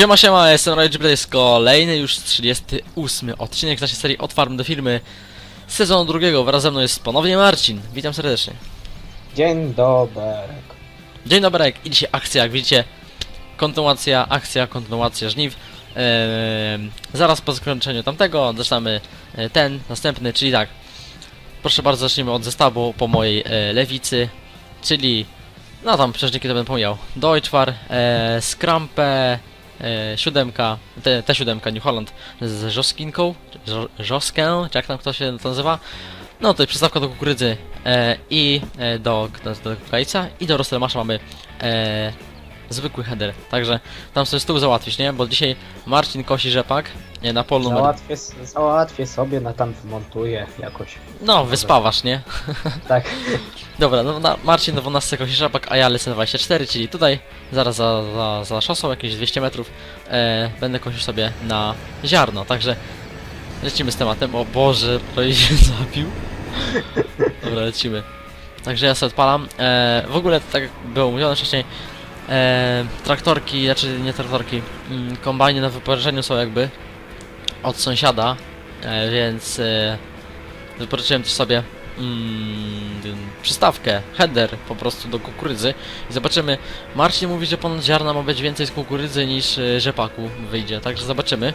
Siema, siema, jestem Rage to jest kolejny już 38 odcinek naszej serii Od Farm do Firmy sezonu drugiego. Wraz ze mną jest ponownie Marcin. Witam serdecznie. Dzień dobry. Dzień dobry, i dzisiaj akcja, jak widzicie. Kontynuacja, akcja, kontynuacja żniw. Eee, zaraz po zakończeniu tamtego zaczynamy e, ten, następny, czyli tak. Proszę bardzo, zacznijmy od zestawu po mojej e, lewicy, czyli no tam przeżniki to będę pomijał. Deutschwar, e, e, siódemka, te, siódemka New Holland z żoskinką, żo- żoskę, czy jak tam kto się to nazywa. No to jest przystawka do kukurydzy e, i e, do, do, do kajca i do Rostelmasza mamy e, zwykły header. Także tam sobie stół załatwić, nie? Bo dzisiaj Marcin kosi rzepak nie, na polu numer... Załatwię, załatwię sobie, na tam wmontuję jakoś. No, wyspawasz, nie? Tak. Dobra, no na, Marcin do 12 kosi rzepak, a ja lecę na 24, czyli tutaj, zaraz za, za, za szosą, jakieś 200 metrów, e, będę kosił sobie na ziarno, także lecimy z tematem. O Boże, prawie się zabił. Dobra, lecimy. Także ja sobie odpalam. E, w ogóle, tak jak było mówione wcześniej, e, traktorki, znaczy nie traktorki, mm, kombajny na wypożyczeniu są jakby od sąsiada, e, więc e, wypożyczyłem też sobie mm, przystawkę, header po prostu do kukurydzy i zobaczymy. Marcin mówi, że ponad ziarna ma być więcej z kukurydzy niż e, rzepaku wyjdzie, także zobaczymy.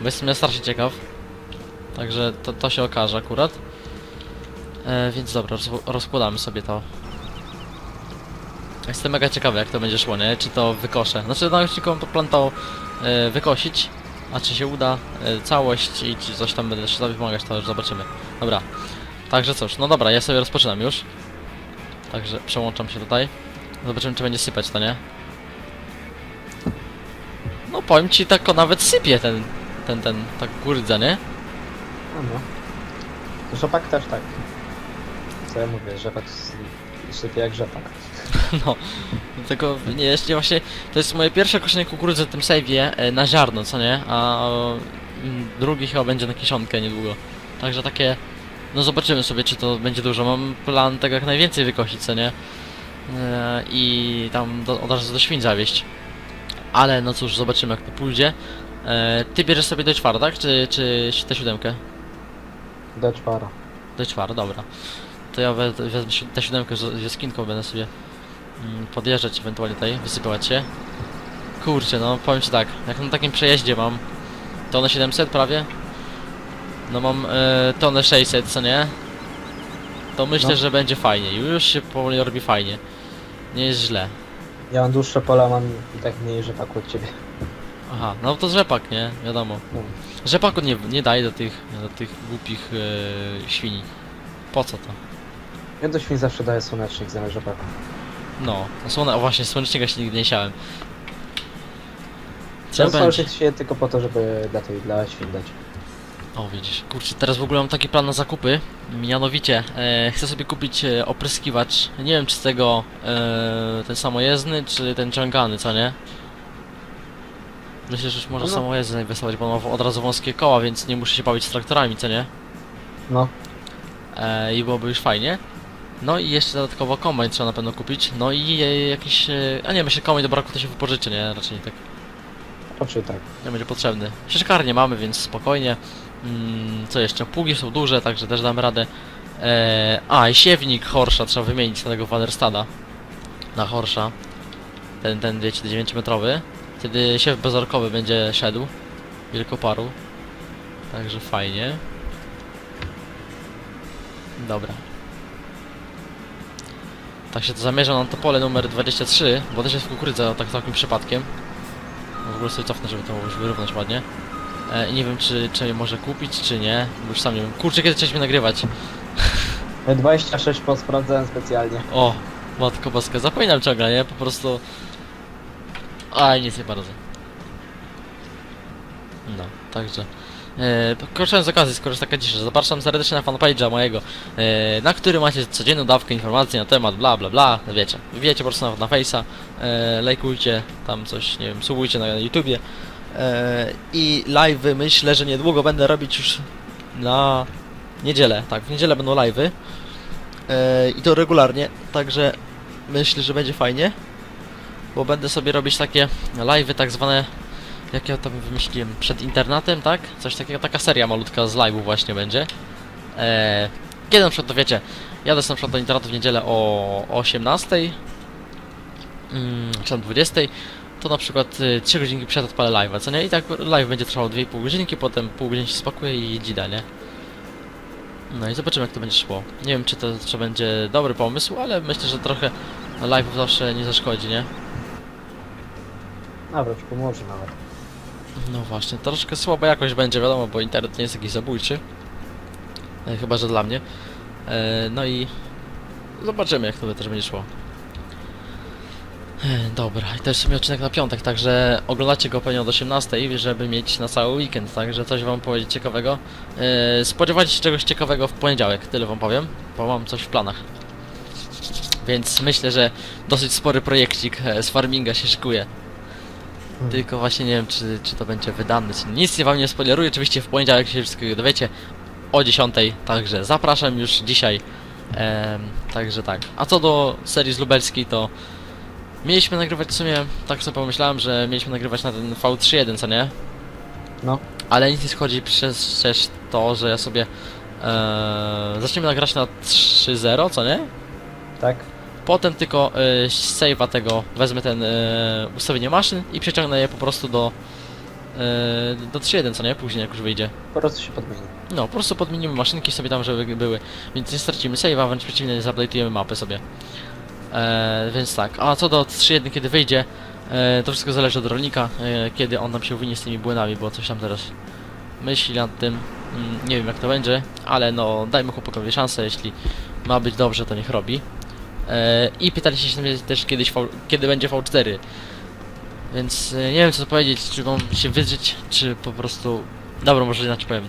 Bo jestem ja strasznie ciekaw. Także to, to się okaże akurat. E, więc dobra, roz, rozkładamy sobie to. Jestem mega ciekawy jak to będzie szło, nie? Czy to wykoszę. Znaczy na odcinku mam to plan to e, wykosić, a czy się uda e, całość i czy coś tam będę jeszcze pomagać, to już zobaczymy. Dobra. Także cóż, no dobra, ja sobie rozpoczynam już. Także przełączam się tutaj. Zobaczymy czy będzie sypać to, nie? No powiem ci, tak o nawet sypie ten, ten, ten, tak kukurydza, nie? No, no. Rzepak też tak. Co ja mówię, rzepak s- sypie jak rzepak. No, tylko nie, jeszcze właśnie, to jest moje pierwsze koszenie kukurydzy w tym save'ie e, na ziarno, co nie? A mm, drugi chyba będzie na kiszonkę niedługo. Także takie, no zobaczymy sobie, czy to będzie dużo. Mam plan tego jak najwięcej wykosić, co nie? E, I tam do, od razu do świń zawieść. Ale no cóż, zobaczymy jak to pójdzie. E, ty bierzesz sobie do czwarta, tak? Czy, czy tę siódemkę? Do czwara. Do czwara, dobra. To ja we, wezmę si- tę siódemkę z z jaskinką, będę sobie mm, podjeżdżać ewentualnie tutaj, wysypywać się. Kurczę, no powiem ci tak, jak na takim przejeździe mam tonę 700 prawie, no mam e, tonę 600, co nie? To myślę, No. że będzie fajnie. Już się powoli robi fajnie. Nie jest źle. Ja mam dłuższe pola, mam i tak mniej rzepaku od ciebie. Aha, no to rzepak, nie? Wiadomo. No. Rzepaku nie, nie daj do tych, do tych głupich e, świni. Po co to? Ja do świń zawsze daję słonecznik zamiast rzepaku. No, a słone, o właśnie, słonecznika się nigdy nie siałem. Trzeba będzie. słonecznik się tylko po to, żeby dla tej, dla świń dać. O, widzisz. Kurczę, teraz w ogóle mam taki plan na zakupy. Mianowicie, e, chcę sobie kupić e, opryskiwacz. Nie wiem, czy z tego e, ten samojezdny, czy ten ciągany, co nie? Myślę, że już może No. samojezdny inwestować, bo on ma od razu wąskie koła, więc nie muszę się bawić z traktorami, co nie? No. E, I byłoby już fajnie. No i jeszcze dodatkowo kombajn trzeba na pewno kupić. No i e, jakiś... E, a nie, myślę, kombajn do braku to się wypożyczy, nie? Raczej tak Raczej tak. nie będzie potrzebny. Sieczkarnię mamy, więc spokojnie. Mm, co jeszcze? Pługi są duże, także też damy radę. Eee, a, i siewnik Horsza trzeba wymienić na tego Waderstada. Na Horsza. Ten, ten wiecie, 9-metrowy. Wtedy siew bezorkowy będzie szedł. Wielkoparu. Także fajnie. Dobra. Tak się to zamierzam na to pole numer 23, bo też jest w kukurydze tak takim przypadkiem. W ogóle sobie cofnę, żeby to już wyrównać ładnie. E, i nie wiem, czy, czy je może kupić, czy nie. Bo już sam nie wiem. Kurczę, kiedy chcieliśmy nagrywać? 26 po sprawdzałem specjalnie. O, matko boska. Zapominam ciągle, nie? Po prostu... Aj, nic nie bardzo. No, także... E, korzystając z okazji, skoro jest taka cisza, zapraszam serdecznie na fanpage'a mojego, e, na którym macie codzienną dawkę informacji na temat bla bla bla, wiecie, wbijajcie po prostu na, na face'a, e, lajkujcie, tam coś, nie wiem, subujcie na YouTubie. E, i live'y myślę, że niedługo będę robić już na niedzielę, tak, w niedzielę będą live'y. I to regularnie, także myślę, że będzie fajnie, bo będę sobie robić takie live'y tak zwane jak ja to wymyśliłem, przed internatem, tak? Coś takiego, taka seria malutka z live'u właśnie będzie. Eee, kiedy na przykład, to wiecie, jadę na przykład do internatu w niedzielę o 18, mm, czy tam 20, to na przykład y, 3 godzinki przed odpalę live'a, co nie? I tak live będzie trwał 2,5 godzinki, potem pół godziny się spakuje i dzida, nie? No i zobaczymy jak to będzie szło. Nie wiem czy to, czy będzie dobry pomysł, ale myślę, że trochę live zawsze nie zaszkodzi, nie? Wręcz pomoże nawet. No właśnie, troszkę słaba jakość będzie, wiadomo, bo internet nie jest jakiś zabójczy. E, chyba, że dla mnie. E, no i zobaczymy, jak to też będzie szło. E, dobra, i to jest w sumie odcinek na piątek, także oglądacie go pewnie od 18, żeby mieć na cały weekend, także coś wam powiedzieć ciekawego. E, spodziewajcie się czegoś ciekawego w poniedziałek, tyle wam powiem, bo mam coś w planach. Więc myślę, że dosyć spory projekcik e, z farminga się szykuje. Hmm. Tylko właśnie nie wiem, czy, czy to będzie wydane, czy nic nie wam nie spoileruję. Oczywiście w poniedziałek się wszystkiego dowiecie o 10, także zapraszam już dzisiaj. Em, także tak. A co do serii z lubelskiej, to mieliśmy nagrywać w sumie, tak sobie pomyślałem, że mieliśmy nagrywać na ten V31, co nie? No. Ale nic nie schodzi przez, przez to, że ja sobie e, zaczniemy nagrać na 3.0, co nie? Tak? Potem tylko y, save'a tego, wezmę ten y, ustawienie maszyn i przeciągnę je po prostu do y, do 3.1, co nie? Później jak już wyjdzie. Po prostu się podmieni. No, po prostu podmienimy maszynki sobie tam, żeby były, więc nie stracimy save'a, wręcz przeciwnie, nie zaplatujemy mapy sobie. E, więc tak, a co do 3.1 kiedy wyjdzie, e, to wszystko zależy od rolnika, e, kiedy on nam się uwinie z tymi błynami, bo coś tam teraz myśli nad tym. Mm, nie wiem jak to będzie, ale no dajmy chłopakowi szansę, jeśli ma być dobrze, to niech robi. E, I pytaliście się też kiedyś, v, kiedy będzie V4. Więc e, nie wiem co powiedzieć, czy mam się wydrzeć, czy po prostu... Dobra, może inaczej powiem.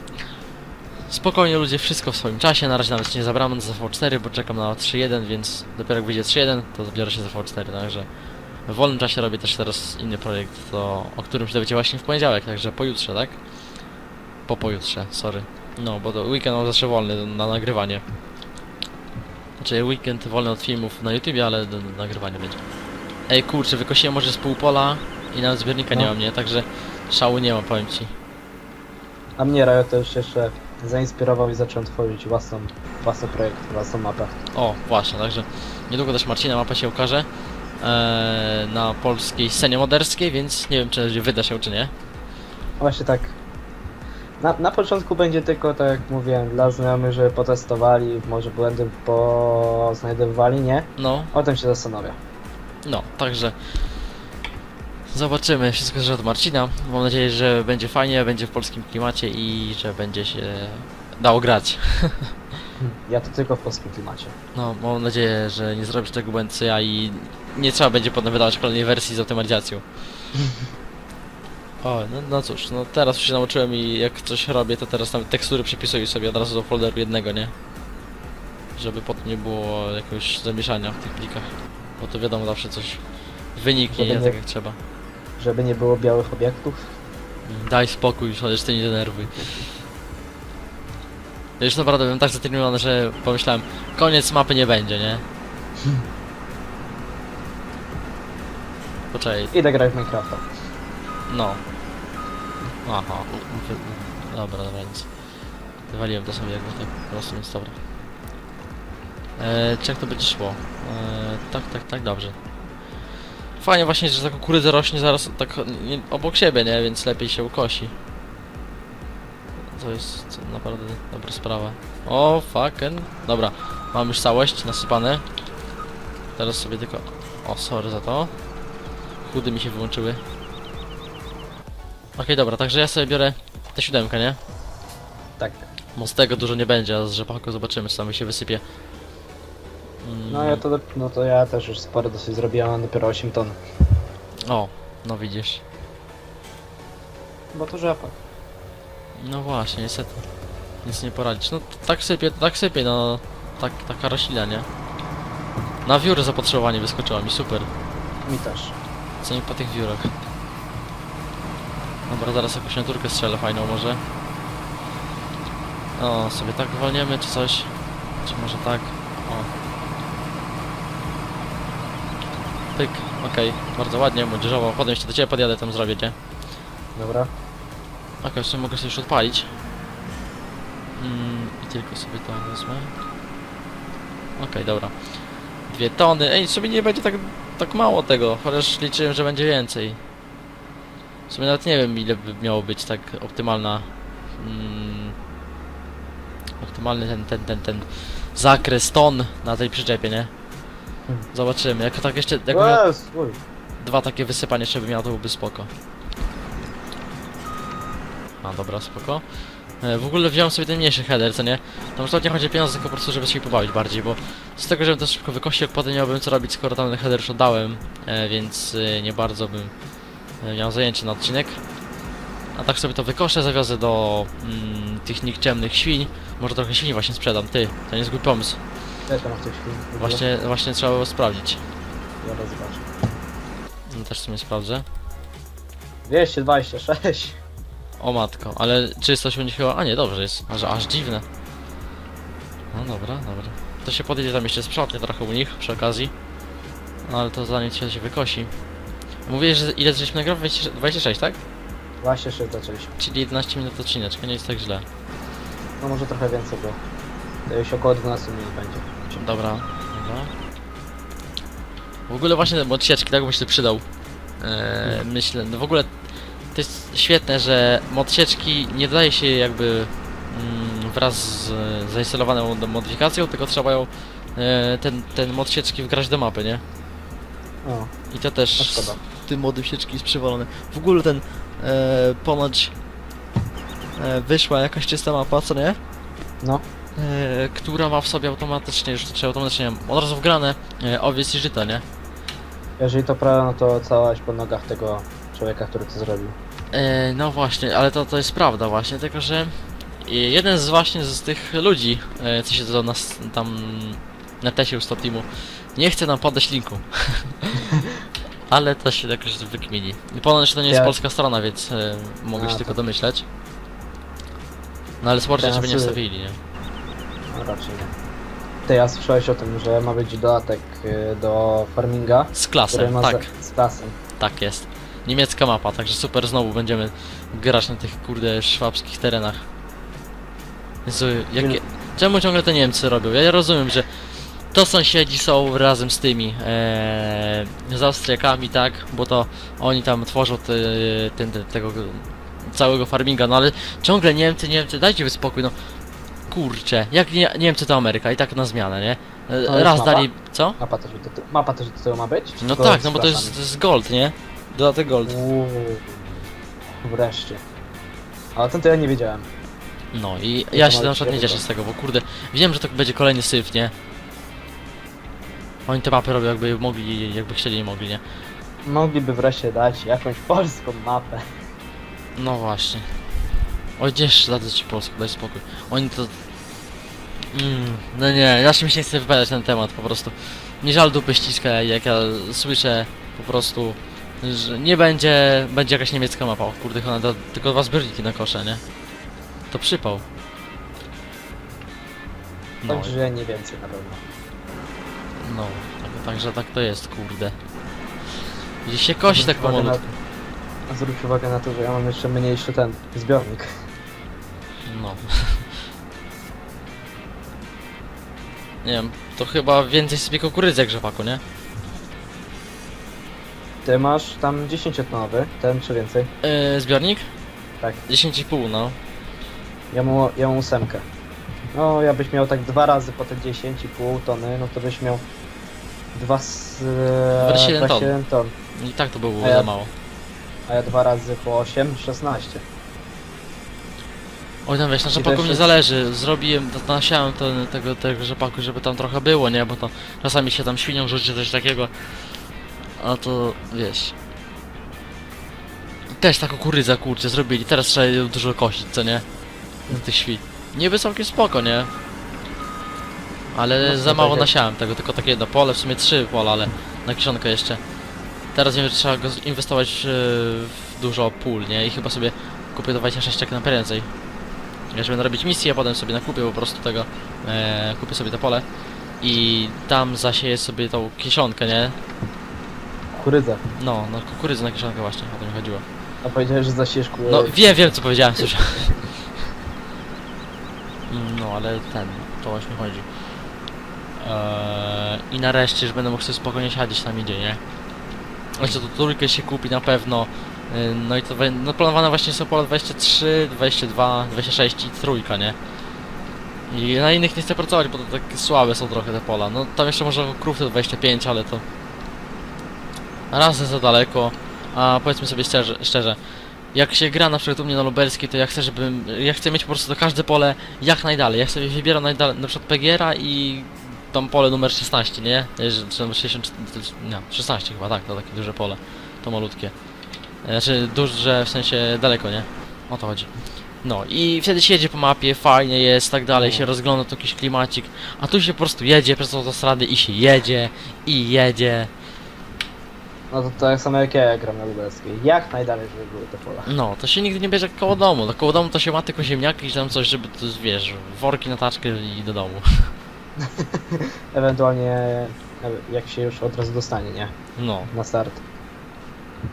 Spokojnie ludzie, wszystko w swoim czasie, na razie nawet nie zabrałem za V4, bo czekam na 3.1, więc dopiero jak wyjdzie 3.1, to zabiorę się za V4, także... W wolnym czasie robię też teraz inny projekt, to, o którym się dowiecie właśnie w poniedziałek, także pojutrze, tak? Po pojutrze, sorry. No, bo to weekend mam zawsze wolny na nagrywanie. Znaczy weekend wolny od filmów na YouTubie, ale do, do nagrywania będzie. Ej kurczę, wykosiłem może z pół pola i nawet zbiornika nie No. mam, nie? Także szału nie ma, powiem ci. A mnie Riot też jeszcze zainspirował i zacząłem tworzyć własną, własny projekt, własną mapę. O, właśnie, także niedługo też Marcina mapa się ukaże eee, na polskiej scenie moderskiej, więc nie wiem czy wyda się czy nie. Właśnie tak. Na, na początku będzie tylko, tak jak mówiłem, dla znajomych, żeby potestowali, może błędy poznajdowali, nie? No, O tym się zastanowię. no, także zobaczymy, wszystko zależy od Marcina. Mam nadzieję, że będzie fajnie, będzie w polskim klimacie i że będzie się dało grać. Ja to tylko w polskim klimacie. No, mam nadzieję, że nie zrobisz tego błędu co ja i nie trzeba będzie potem wydawać kolejnej wersji z optymalizacją. O, no, no cóż, no teraz już się nauczyłem i jak coś robię, to teraz tekstury przepisuję sobie od razu do folderu jednego, nie? Żeby potem nie było jakiegoś zamieszania w tych plikach. Bo to wiadomo, zawsze coś wyniknie, Żeby nie nie- tak jak trzeba. Żeby nie było białych obiektów. Daj spokój, chociaż ty nie denerwuj. Ja już naprawdę byłem tak zatrudniony, że pomyślałem, koniec mapy nie będzie, nie? Poczekaj, Idę grać w Minecrafta. No. Aha, dobra, dobra, nic. Wywaliłem to sobie jakby tak po prostu, więc dobra. Eee, czy jak to będzie szło? Eee, tak, tak, tak, dobrze. Fajnie właśnie, że ta kukurydza rośnie zaraz tak nie, obok siebie, nie? Więc lepiej się ukosi. To jest naprawdę dobra sprawa. O, fucking. Dobra, mam już całość nasypane. Teraz sobie tylko... O, sorry za to. Chudy mi się wyłączyły. Okej, dobra, także ja sobie biorę tę siódemkę, nie? Tak. Bo z tego dużo nie będzie, a z rzepaku zobaczymy, co tam mi się wysypie. Mm, No ja to, no to ja też już sporo dosyć zrobiłem, mam dopiero 8 ton. O, no widzisz. Bo to rzepak. No właśnie, niestety. Nic nie poradzić. No tak sypie, tak sypie, no. Tak, taka roślina, nie? Na wióry zapotrzebowanie wyskoczyło mi, super. Mi też. Co nie po tych wiórach. Dobra, zaraz jakąś naturkę strzelę fajną może. O, sobie tak walniemy czy coś. Czy może tak? O. Pyk, okej, bardzo ładnie, młodzieżowo. Potem jeszcze do ciebie podjadę, tam zrobię cię. Dobra. Okej, w sumie mogę sobie już odpalić. Mm, I tylko sobie to wezmę. Okej, dobra. Dwie tony. Ej, sobie nie będzie tak, tak mało tego, chociaż liczyłem, że będzie więcej. W sumie nawet nie wiem, ile by miało być tak optymalna... Mm, optymalny ten, ten, ten, ten zakres ton na tej przyczepie, nie? Zobaczymy. Jak tak jeszcze... Jak miał dwa takie wysypanie jeszcze by miał, to byłby spoko. A dobra, spoko. E, W ogóle wziąłem sobie ten mniejszy header, co nie? Tam już nie chodzi o pieniądze, tylko po prostu, żeby się pobawić bardziej, bo z tego, żebym to szybko wykosił, potem nie miałbym co robić, skoro tam ten header już oddałem, e, więc e, nie bardzo bym miał zajęcie na odcinek. A tak sobie to wykoszę, zawiozę do mm, tych nikczemnych świń. Może trochę świni właśnie sprzedam, ty, to nie jest pomysł. Ile tam w ogóle? Właśnie, właśnie trzeba było sprawdzić. Zaraz zobaczę. No, też w sumie sprawdzę. 226. O matko, ale czystość u nich chyba... A nie, dobrze jest. Aż, aż dziwne. No dobra, dobra. To się podjedzie tam jeszcze sprzątnie trochę u nich przy okazji. No ale to zanim się się wykosi. Mówiłeś, że ile żeśmy nagrali? 20 26, tak? 26 zaczęliśmy. Czyli 11 minut odcineczka, nie jest tak źle. No może trochę więcej było. To już około 12 minut będzie. Dobra, dobra. W ogóle właśnie te odsieczki, tak bym się przydał. Eee, myślę, no w ogóle to jest świetne, że modsieczki nie daje się jakby mm, wraz z zainstalowaną mod- modyfikacją, tylko trzeba ją e, ten, ten mod sieczki wgrać do mapy, nie? O, I to no też szkoda. Tym modem sieczki jest przywalony. W ogóle ten e, ponoć e, wyszła jakaś czysta mapa, co nie? No, e, która ma w sobie automatycznie, już czy automatycznie od razu wgrane e, owiec i żyto, nie? jeżeli to prawda, no to całaś po nogach tego człowieka, który to zrobił. E, no właśnie, ale to, to jest prawda właśnie, tylko że e, jeden z właśnie z tych ludzi, e, co się do nas tam na tesie u Stop Teamu, nie chce nam podać linku. ale to się jakoś wykmini. Ponoć to nie jest polska strona, więc e, mogę A, się tylko domyśleć. No ale sport Teraz, żeby nie y, wstawili, nie? No raczej nie. Ty, ja słyszałeś o tym, że ma być dodatek y, do farminga, Z który klasem, ma tak. za, z klasem. Tak jest. Niemiecka mapa, także super, znowu będziemy grać na tych kurde szwabskich terenach. Jezu, jakie... Czemu ciągle te Niemcy robią? Ja rozumiem, że to sąsiedzi są razem z tymi ee, z Austriakami, tak? Bo to oni tam tworzą te, ten, ten, tego całego farminga, no ale ciągle Niemcy, Niemcy, dajcie wy spokój, no. Kurczę, jak nie, Niemcy to Ameryka i tak na zmianę, nie? E, jest Raz mapa? dali... co? Mapa też, do, te- mapa też do tego ma być? No tak, no bo to jest, to jest gold, nie? Dodatek gold. Uuu, wreszcie. A o tym to ja nie wiedziałem. No i to ja się na przykład nie cieszę z tego, bo kurde, wiem, że to będzie kolejny syf, nie? Oni te mapy robią jakby mogli, jakby chcieli, nie mogli, nie? Mogliby wreszcie dać jakąś polską mapę. No właśnie. Oj, gdzież dadzę ci daj spokój. Oni to... Mm, no nie, ja się nie chcę wypowiadać na ten temat, po prostu. Nie żal dupy ściska, jak ja słyszę po prostu, że nie będzie, będzie jakaś niemiecka mapa. O kurde, ona da tylko dwa zbiorniki na kosze, nie? To przypał. No, Także nie więcej na pewno. No, tak, także tak to jest, kurde. Gdzieś się kosi tak Zwróć uwagę pomalutku. na- Zwróć uwagę na to, że ja mam jeszcze mniejszy ten zbiornik. No. Nie wiem, to chyba więcej sobie kukurydzy jak rzepaku, nie? Ty masz tam 10-tonowy, ten czy więcej? Yy, zbiornik? Tak. 10,5 no. Ja mam, ja mam ósemkę. No, jakbyś miał tak dwa razy po te 10,5 tony, no to byś miał dwa z... 27 ton. 27 ton. I tak to by było A ja- za mało. A ja dwa razy po 8, 16. Oj tam wiesz, na I rzepaku też mi jest- zależy. Zrobiłem, to nasiałem to, tego, tego rzepaku, żeby tam trochę było, nie? Bo to czasami się tam świnią rzuci coś takiego. A to wiesz. Też ta kukurydza kurczę zrobili, teraz trzeba ją dużo kosić, co nie? Z tych świn. Niby całkiem spoko, nie? Ale No, za mało nasiałem tego, tylko takie jedno pole, w sumie trzy pola, ale na kiszonkę jeszcze. Teraz wiem, że trzeba go inwestować e, w dużo pól, nie? I chyba sobie kupię do 26 jak na prędzej. Ja żeby robić misję, a potem sobie nakupię po prostu tego, e, kupię sobie to pole i tam zasieję sobie tą kiszonkę, nie? Kukurydza. No, no kukurydzę na kiszonkę właśnie, o to mi chodziło. A powiedziałeś, że zasiesz kół. No wiem, wiem co powiedziałem, słyszałem. No ale ten, to właśnie chodzi. Eee, I nareszcie już będę mógł sobie spokojnie siedzieć tam idzie, nie? Jeszcze to trójkę się kupi na pewno. Yy, No i to no planowane właśnie są pola 23, 22, 26 i trójka, nie? I na innych nie chcę pracować, bo to takie słabe są trochę te pola. No tam jeszcze może krów to 25, ale to raz za daleko. A powiedzmy sobie szczerze, szczerze jak się gra na przykład u mnie na lubelskiej, to ja chcę, żebym, ja chcę mieć po prostu to każde pole jak najdalej. Ja sobie wybieram najdalej, na przykład PGR-a i tam pole numer 16, nie? Czy numer 60, nie, 16 chyba, tak, to takie duże pole, to malutkie. E, Znaczy duże w sensie daleko, nie? O to chodzi. No i wtedy się jedzie po mapie, fajnie jest, tak dalej, się rozgląda tu jakiś klimacik, a tu się po prostu jedzie przez autostradę i się jedzie, i jedzie. No to tak samo jak ja, gram na lubelskiej. Jak najdalej, żeby były te pola. No, to się nigdy nie bierze koło domu. Do koło domu to się ma tylko ziemniaki i tam coś, żeby to, wiesz, worki na taczkę i do domu. Ewentualnie nawet jak się już od razu dostanie, nie? No. Na start.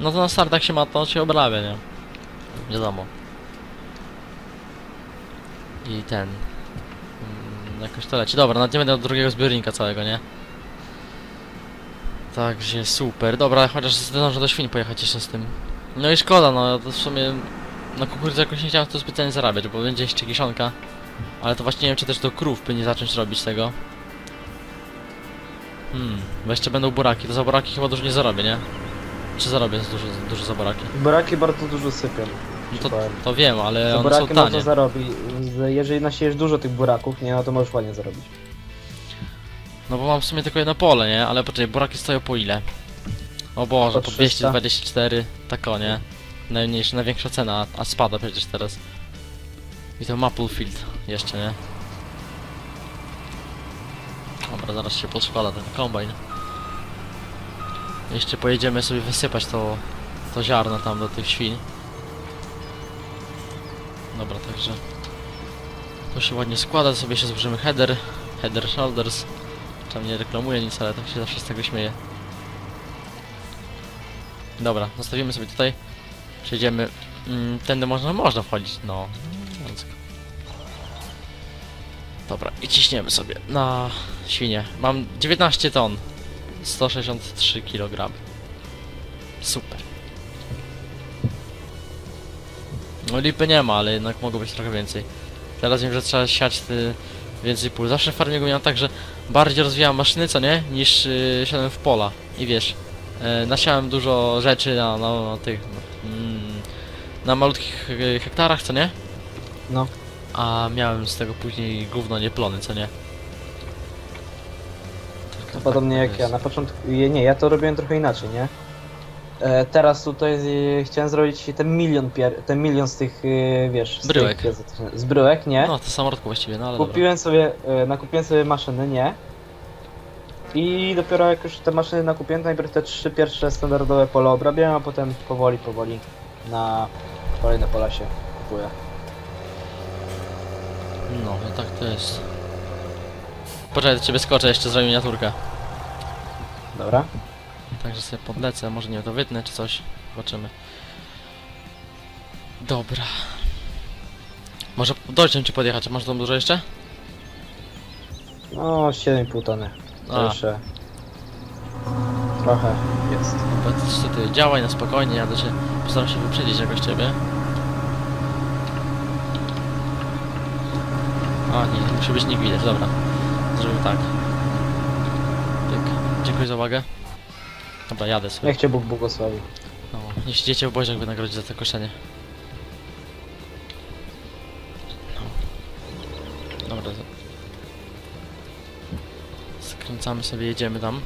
No to na startach się ma, to się obrabia, nie? Wiadomo. I ten... Mm, jakoś to leci. Dobra, nawet nie będę do drugiego zbiornika całego, nie? Także super. Dobra, chociaż zdążę do świń pojechać jeszcze z tym. No i szkoda, no to w sumie... Na kukurydzy jakoś nie chciałem tu specjalnie zarabiać, bo będzie jeszcze kiszonka. Ale to właśnie nie wiem, czy też do krów by nie zacząć robić tego. Hmm, bo jeszcze będą buraki. To za buraki chyba dużo nie zarobię, nie? Czy zarobię dużo, dużo za buraki? Boraki bardzo dużo sypią. No to, to wiem, ale Za one są buraki można tanie. zarobić. Z- Jeżeli nasiejesz dużo tych buraków, nie, no to możesz ładnie zarobić. No bo mam w sumie tylko jedno pole, nie? Ale poczekaj, buraki stoją po ile? O Boże, Po po 300. 224, tak o nie? Najmniejsza, największa cena, a spada przecież teraz. I to Maplefield jeszcze, nie? Dobra, zaraz się podszkoda ten kombajn. Jeszcze pojedziemy sobie wysypać to, to ziarno tam do tych świń. Dobra, także... To się ładnie składa, sobie się złożymy header, header shoulders. Tam nie reklamuję nic, ale tak się zawsze z tego śmieję. Dobra, zostawimy sobie tutaj. Przejdziemy. Mm, tędy można, można wchodzić, no. Dobra, i ciśniemy sobie na świnie. Mam 19 ton. 163 kg. Super. No lipy nie ma, ale jednak mogło być trochę więcej. Teraz wiem, że trzeba siać ty więcej pól. Zawsze w farmie miałem tak, że bardziej rozwijałem maszyny, co nie? Niż yy, siadłem w pola. I wiesz, yy, nasiałem dużo rzeczy na, na, na tych... Mm, na malutkich yy, hektarach, co nie? No. A miałem z tego później gówno nie plony, co nie? Tak, tak Podobnie to jak jest. ja. Na początku. je- Nie, ja to robiłem trochę inaczej, nie? E, teraz tutaj e, chciałem zrobić ten milion pier... ten milion z tych, e, wiesz... Z Bryłek. Tych, z bryłek, nie? No, to samorodku właściwie, no ale dobra. Kupiłem sobie, e, nakupiłem sobie maszyny, nie? I dopiero jak już te maszyny nakupiłem, to najpierw te trzy pierwsze standardowe pola obrabiałem, a potem powoli, powoli na kolejne pola się kupuje. No, no tak to jest. Poczekaj, do ciebie skoczę, jeszcze zrobię miniaturkę. Dobra? Także sobie podlecę, może nie to wytnę czy coś. Zobaczymy. Dobra. Może dojść ci podjechać, masz tam dużo jeszcze? No, 7,5 tony. A, jeszcze trochę jest. co ty działaj na spokojnie, ja do ciebie postaram się wyprzedzić jakoś ciebie. A, nie, musi być nikt widać, dobra. Zrobił tak. Tyk. Dziękuję za uwagę. Dobra, jadę sobie. Niech cię Bóg błogosławi. No, niech dziecię w Bożach wynagrodzi za to koszenie. No. Dobra. Skręcamy sobie, jedziemy tam.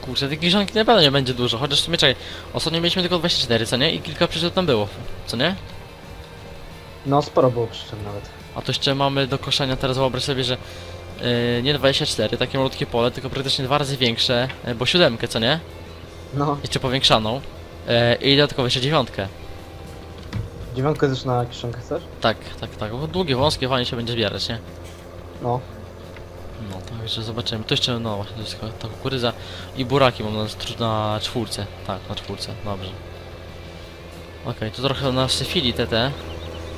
Kurczę, tych kiszonki na pewno nie będzie dużo, chociaż w sumie czekaj. Ostatnio mieliśmy tylko 24, co nie? I kilka przyczep tam było, co nie? No, sporo było przyczyn nawet. A to jeszcze mamy do koszenia, teraz wyobraź sobie, że yy, nie 24, takie malutkie pole, tylko praktycznie dwa razy większe, yy, bo siódemkę, co nie? No, Jeszcze powiększaną. Yy, I dodatkowo jeszcze dziewiątkę. dziewiątkę też na kieszonkę chcesz? Tak, tak, tak. Bo długie, wąskie, fajnie się będzie zbierać, nie? No. No, także zobaczymy. To jeszcze, no właśnie, to jest ta kukurydza i buraki mam na, str- na czwórce. Tak, na czwórce, dobrze. Okej, tu trochę nasyfili te te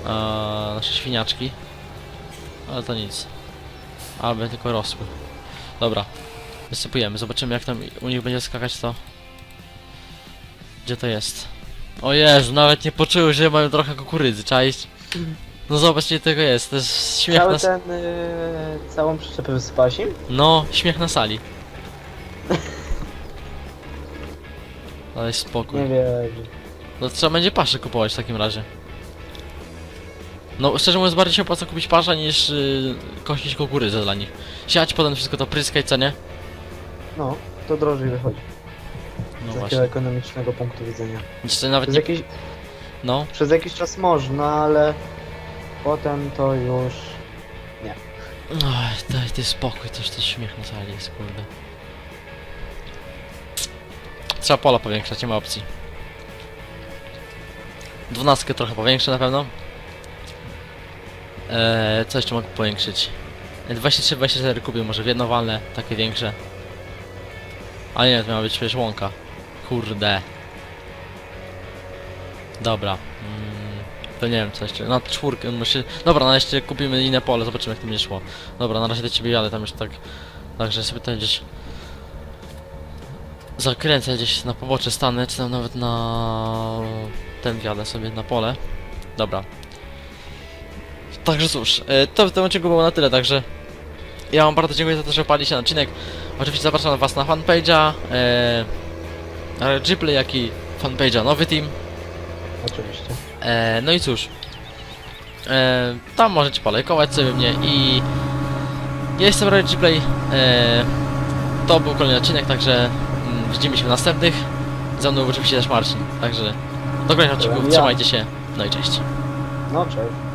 a, nasze świniaczki. Ale to nic. Albo tylko rosły. Dobra. Wysypujemy, zobaczymy jak tam u nich będzie skakać to. Gdzie to jest? O Jezu, nawet nie poczuły, że mają trochę kukurydzy, czaić. No zobacz ile tego jest, to jest śmiech na... Cały s- ten, y, całą przyczepę wysypałeś im? No, śmiech na sali. Daj spokój. Nie wiem. No trzeba będzie paszę kupować w takim razie. No szczerze mówiąc bardziej się opłaca kupić pasza niż yy, kosić kukurydzę dla nich. Siać, potem wszystko to pryskać, co nie? No, to drożej wychodzi. No z takiego właśnie. ekonomicznego punktu widzenia. Jeszcze nawet Przez nie... jakiś, No. przez jakiś czas można, ale potem to już... Oj, daj ty spokój, też ten śmiech na sali jest, kurde. Trzeba pola powiększać, nie ma opcji. Dwunastkę trochę powiększę na pewno. Eee, co jeszcze mogę powiększyć? 23-24 kupię może w jedno takie większe. Ale nie, to miała być przecież łąka. Kurde. Dobra. Mm, to nie wiem co jeszcze. Na czwórkę myślę. Dobra, na jeszcze kupimy inne pole, zobaczymy jak to będzie szło. Dobra, na razie do ciebie jadę tam już tak. Także sobie tutaj gdzieś. Zakręcę gdzieś na pobocze stanę, czy tam nawet na ten wjadę sobie na pole. Dobra. Także cóż, e, to w tym odcinku było na tyle, także ja wam bardzo dziękuję za to, że wpadliście na odcinek. Oczywiście zapraszam was na fanpage'a, e, Gplay, jak i fanpage'a Nowy Team. Oczywiście. E, no i cóż, e, tam możecie polajkować sobie mnie i ja jestem Roy Play. E, to był kolejny odcinek, także mm, widzimy się w następnych. Ze mną oczywiście też Marcin, także do kolejnych odcinków, Ja. trzymajcie się, no i cześć. No, cześć.